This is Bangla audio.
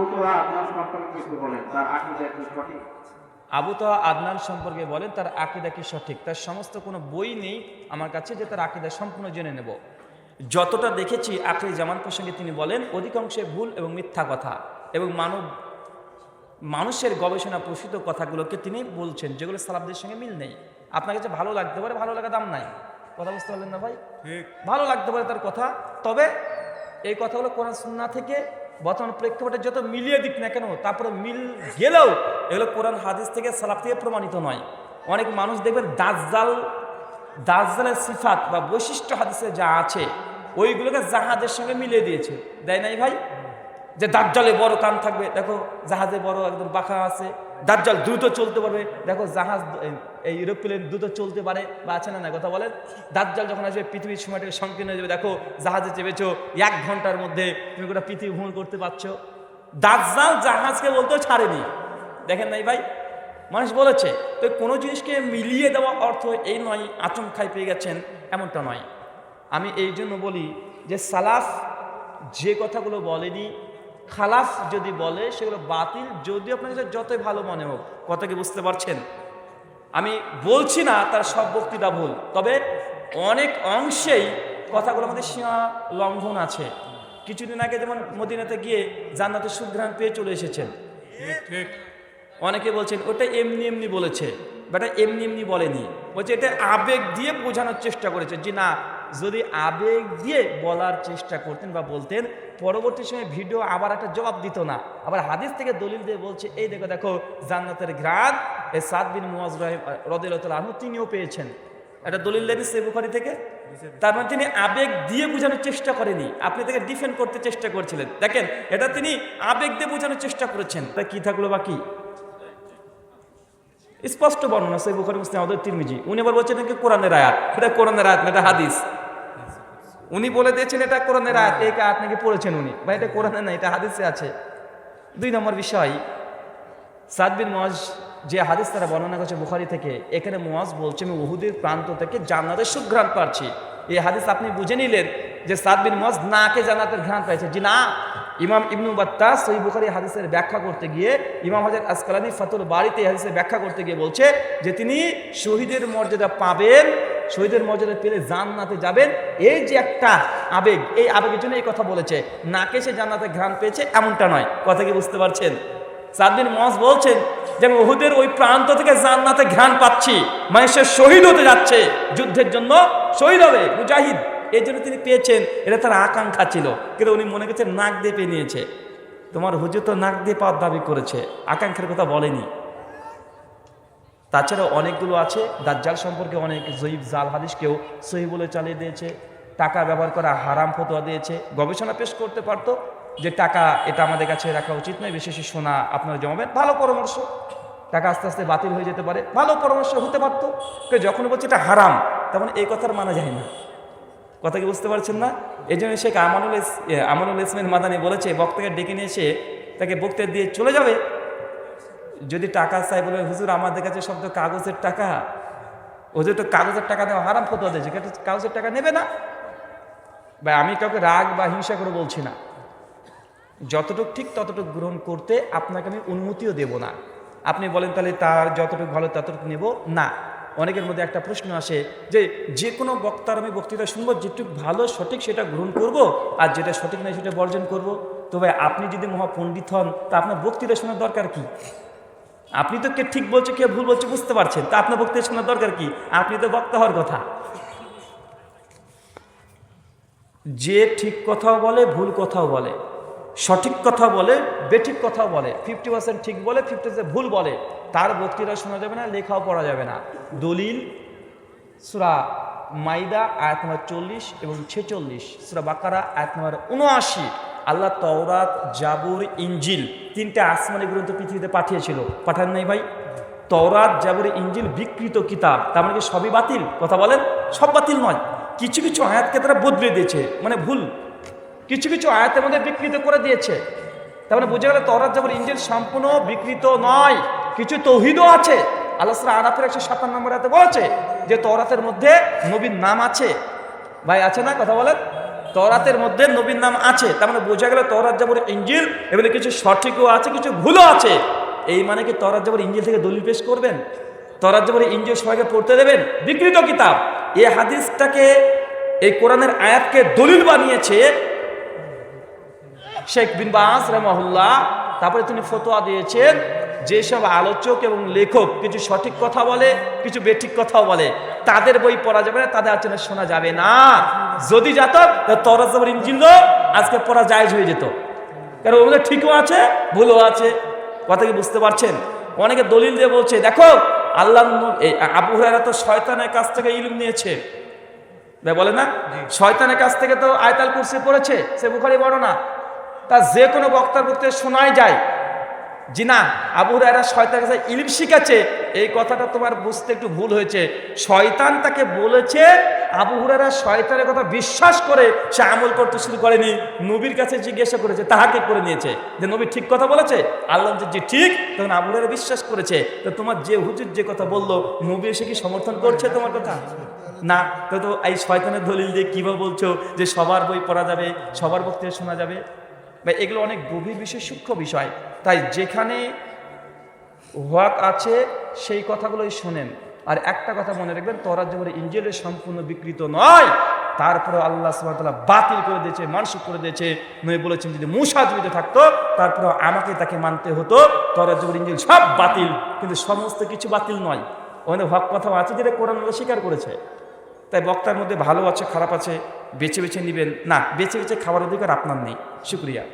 আবু তো আপনার সম্পর্কে কিছু বলেন তার আকিদা কি সঠিক? আবু তো আদনান সম্পর্কে বলেন তার আকিদা কি সঠিক? তার সমস্ত কোনো বই নেই আমার কাছে যে তার আকিদা সম্পূর্ণ জেনে নেব। যতটা দেখেছি আখরি জামান প্রসঙ্গে তিনি বলেন অধিকাংশে ভুল এবং মিথ্যা কথা এবং মানব মানুষের গবেষণা প্রসূত কথাগুলোকে তিনি বলছেন যেগুলো সালাবদের সঙ্গে মিল নেই। আপনার কাছে ভালো লাগতে পারে ভালো লাগা দাম নাই। কথা বুঝতে পারলেন না ভাই? ভালো লাগতে পারে তার কথা তবে এই কথাগুলো কোরআন সুন্না থেকে বর্তমান প্রেক্ষাপটে যত মিলিয়ে দিক না কেন, তারপরে মিল গেলেও এগুলো কোরআন হাদিস থেকে সালাফ থেকে প্রমাণিত নয়। অনেক মানুষ দেখবেন দাজ্জাল, দাজ্জালের সিফাত বা বৈশিষ্ট্য হাদিসে যা আছে, ওইগুলোকে জাহাজের সঙ্গে মিলিয়ে দিয়েছে। দেয় নাই ভাই? যে দাজ্জালে বড় কান থাকবে, দেখো জাহাজে বড় একদম বাঁকা আছে, দাজ্জাল দ্রুত চলতে পারবে, দেখো জাহাজ এই- ইউরোপ্লেন দ্রুত চলতে পারে বা আছে না না, কথা বলেন? দাজ্জাল যখন আসবে, পৃথিবীর সময়টাকে সংকীর্ণ হয়ে যাবে, দেখো জাহাজে চেপেছো, এক ঘণ্টার মধ্যে তুমি গোটা পৃথিবী ভ্রমণ করতে পারছ। দাজ্জাল জাহাজকে বলতেও ছাড়েনি। দেখেন নাই ভাই? মানুষ বলেছে, তো কোনো জিনিসকে মিলিয়ে দেওয়া অর্থ এই নয় আচমকায় পেয়ে গেছেন, এমনটা নয়। আমি এই জন্য বলি যে সালাফ যে কথাগুলো বলেনি খালাফ যদি বলে, সেগুলো বাতিল, যদিও আপনার কাছে যতই ভালো মনে হোক। কথা কি বুঝতে পারছেন? আমি বলছি না তার সব বক্তৃতা ভুল, তবে অনেক অংশেই কথাগুলো আমাদের সীমা লঙ্ঘন আছে। কিছুদিন আগে যেমন মদিনাতে গিয়ে জান্নাতের সুঘ্রাণ পেয়ে চলে এসেছেন। অনেকে বলছেন, ওটা এমনি এমনি বলেছে। বাট এমনি এমনি বলেনি। বলছে, এটা আবেগ দিয়ে বোঝানোর চেষ্টা করেছে। যে না যদি আবেগ দিয়ে বলার চেষ্টা করতেন বা বলতেন, পরবর্তী সময় ভিডিও আবার একটা জবাব দিত না। আবার হাদিস থেকে দলিল দিয়ে বলছে, এই দেখো দেখো, জান্নাতের ঘ্রাণ এই সাদ বিন মুয়াজ রদিল আনহু তিনিও পেয়েছেন। একটা দলিল দেন সে বুখারি থেকে। তার মানে তিনি আবেগ দিয়ে বোঝানোর চেষ্টা করেনি। আপনি তাকে ডিফেন্ড করতে চেষ্টা করছিলেন। দেখেন, এটা তিনি আবেগ দিয়ে বোঝানোর চেষ্টা করেছেন। তা কি থাকল বাকি স্পষ্ট বর্ণনা, সেই বুখারি, মুসলিম, আমাদের তিরমিজি। উনি আবার বলছেন নাকি কোরআনের আয়াত? এটা কোরআনের আয়াত এটা হাদিস। উনি বলে দিয়েছেন এটা কোরআনের আয়াত এই আয়াত নাকি পড়েছেন উনি? বা এটা কোরআনে না এটা হাদিসে আছে। দুই নম্বর বিষয় সাদ বিন মোয়াজ যে হাদিস তারা বর্ণনা করছে বুখারি থেকে এখানে মোয়াজ বলছে আমি উহুদের প্রান্ত থেকে জান্নাতের সুঘ্রাণ পাচ্ছি। এই হাদিস আপনি বুঝে নিলেন যে সাদ বিন মোয়াজ নাকে জান্নাতের ঘ্রাণ পাইছে। জি না ইমাম ইবনু বাত্তা সই বুখারি হাদিসের ব্যাখ্যা করতে গিয়ে ইমাম হাজার আসকালানি ফাতুল বাড়িতে হাদিসের ব্যাখ্যা করতে গিয়ে বলছে যে তিনি শহীদের মর্যাদা পাবেন শহীদের মর্যাদা পেলে জান্নাতে যাবেন। এই যে একটা আবেগ, এই আবেগের জন্য এই কথা বলেছে। নাকে সে জান্নাতে ঘ্রাণ পেয়েছে, এমনটা নয়। কথা কি বুঝতে পারছেন? সাদবিন মজ বলছেন যে, আমি ওহুদের ওই প্রান্ত থেকে জান্নাতে ঘ্রাণ পাচ্ছি। মানে সে শহীদ হতে যাচ্ছে। যুদ্ধের জন্য শহীদ হবে, মুজাহিদ। এই জন্য তিনি পেয়েছেন। এটা তার আকাঙ্ক্ষা ছিল। কিন্তু উনি মনে করছেন, নাক দিয়ে পেয়ে নিয়েছে। তোমার হুজুর তো নাক দিয়ে পাওয়ার দাবি করেছে। আকাঙ্ক্ষার কথা বলেনি। তাছাড়া অনেকগুলো আছে। দাজ্জাল সম্পর্কে অনেক জয়ীব জাল হাদিস কেউ সহি বলে চালিয়ে দিয়েছে। টাকা ব্যবহার করা হারাম ফতোয়া দিয়েছে। গবেষণা পেশ করতে পারতো যে টাকা এটা আমাদের কাছে রাখা উচিত নয় বিশেষ সোনা আপনারা জমাবেন। ভালো পরামর্শ। টাকা আস্তে আস্তে বাতিল হয়ে যেতে পারে। ভালো পরামর্শ হতে পারতো। যখন বলছে এটা হারাম, তখন এই কথার মানা যায় না। কথা কি বুঝতে পারছেন না? এই জন্য শেখ আমানুল আমানুল ইসমের মাদানি বলেছে, বক্তাকে ডেকে নিয়ে এসে তাকে বক্তা দিয়ে চলে যাবে। যদি টাকা চাই বলে, হুজুর, আমাদের কাছে সব তো কাগজের টাকা। হুজুর, তো কাগজের টাকা দেওয়া হারাম, ফতোয়া কিন্তু কাগজের টাকা নেবে না। বা আমি কাউকে রাগ বা হিংসা করে বলছি না। যতটুকু ঠিক ততটুকু গ্রহণ করতে আপনাকে আমি অনুমতিও দেব না। আপনি বলেন, তাহলে তার যতটুকু ভালো, ততটুকু নেব? না। অনেকের মধ্যে একটা প্রশ্ন আসে যে যে কোনো বক্তার আমি বক্তৃতা শুনব, যেটুকু ভালো, সঠিক সেটা গ্রহণ করব, আর যেটা সঠিক নয় সেটা বর্জন করব? তবে আপনি যদি মহাপণ্ডিত হন, তা আপনার বক্তৃতা শোনার দরকার কি? আপনি তো কে ঠিক বলছে, কে ভুল বলছে বুঝতে পারছেন। তা আপনার বক্তৃতা শোনার দরকার কি? আপনি তো বক্তা হওয়ার কথা। যে ঠিক কথাও বলে, ভুল কথাও বলে, সঠিক কথা বলে, বেঠিক কথাও বলে ফিফটি পার্সেন্ট ঠিক বলে ফিফটি পার্সেন্ট ভুল বলে, তার বক্তৃতা শোনা যাবে না, লেখাও পড়া যাবে না। দলিল, সুরা মাইদা, আয়াত নম্বর চল্লিশ এবং ছেচল্লিশ, সুরা বাকারা, আয়াত নম্বর উনআশি। আল্লাহ তওরাত, জাবুর ইঞ্জিল তিনটে আসমানি গ্রন্থ পৃথিবীতে পাঠিয়েছিল। পাঠান নাই ভাই? তওরাত, জাবুর ইঞ্জিল বিকৃত কিতাব। তার মানে সবই বাতিল? কথা বলেন, সব বাতিল নয়। কিছু কিছু আয়াতকে তারা বদলে দিয়েছে মানে ভুল। কিছু কিছু আয়াতের মধ্যে বিকৃত করে দিয়েছে। তার মানে বুঝে গেলে তরাত যেমন ইঞ্জিল সম্পূর্ণ বিকৃত নয়। কিছু তৌহিদও আছে। আল্লাহ আরাফের একশো সাতান্ন নম্বর হাতে বলেছে যে তরাতের মধ্যে নবীর নাম আছে। ভাই, আছে না? কথা বলেন। তরাতের মধ্যে নবীর নাম আছে, তার মানে বোঝা গেল তরাত যাবর ইঞ্জিল এগুলো কিছু সঠিকও আছে, কিছু ভুলও আছে। এই মানে কি তরাত যাবর ইঞ্জিল থেকে দলিল পেশ করবেন? তরাত যাবর ইঞ্জিল সবাইকে পড়তে দেবেন? বিকৃত কিতাব। এই হাদিসটাকে, এই কোরআনের আয়াতকে দলিল বানিয়েছে শেখ বিন বাস, রহমহুল্লাহ। তারপরে তিনি ফতোয়া দিয়েছেন যেসব আলোচক এবং লেখক কিছু সঠিক কথা বলে, কিছু বেঠিক কথাও বলে, তাদের বই পড়া যাবে না, তাদের আলোচনা শোনা যাবে না। যদি যেত তরাজ ইঞ্জিল আজকে পড়া জায়জ হয়ে যেত। কারণ ওগুলো ঠিকও আছে ভুলও আছে কথা কি বুঝতে পারছেন? অনেকে দলিল দিয়ে বলছে দেখো আল্লাহ আবু হুরায়রা তো শয়তানের কাছ থেকে ইলম নিয়েছে। বলে না? শয়তানের কাছ থেকে তো আয়তাল কুরসি পড়েছে সে বুখারি বড় না। তা যে কোনো বক্তার বক্তে শোনাই যায়। জি না, আবু রায়রা শয়তানের কাছে ইলিম শিখেছে এই কথাটা তোমার বুঝতে একটু ভুল হয়েছে। শয়তান তাকে বলেছে, আবু হুরারা শয়তানের কথা বিশ্বাস করে সে আমল করতে শুরু করেনি। নবীর কাছে জিজ্ঞাসা করেছে, তাহাকে করে নিয়েছে। যে নবী ঠিক কথা বলেছে? আল্লাহ যে ঠিক। তখন আবু হুরারা বিশ্বাস করেছে। তো তোমার যে হুজুর যে কথা বলল, নবী এসে কি সমর্থন করছে তোমার কথা? না। তো তো এই শয়তানের দলিল দিয়ে কীভাবে বলছো? যে সবার বই পড়া যাবে, সবার বক্তৃতা শোনা যাবে? বা এগুলো অনেক গভীর বিষয়, সূক্ষ্ম বিষয়। তাই যেখানে ওয়াক আছে, সেই কথাগুলোই শোনেন। আর একটা কথা মনে রাখবেন তরাজ যেমন ইঞ্জেলের সম্পূর্ণ বিকৃত নয়, তারপরে আল্লাহ সুবাহতাল্লাহ বাতিল করে দিয়েছে মানসিক করে দিয়েছে। নয় বলেছেন, যদি মূষা জীবিত থাকতো, তারপরে আমাকে তাকে মানতে হতো তরাজ যেমন ইঞ্জিল সব বাতিল, কিন্তু সমস্ত কিছু বাতিল নয়। ওখানে হক কথাও আছে যেটা কোরআন স্বীকার করেছে। তাই বক্তার মধ্যে ভালো আছে, খারাপ আছে, বেছে বেছে নেবেন। না, বেছে বেছে খাওয়ার অধিকার আপনার নেই। শুক্রিয়া।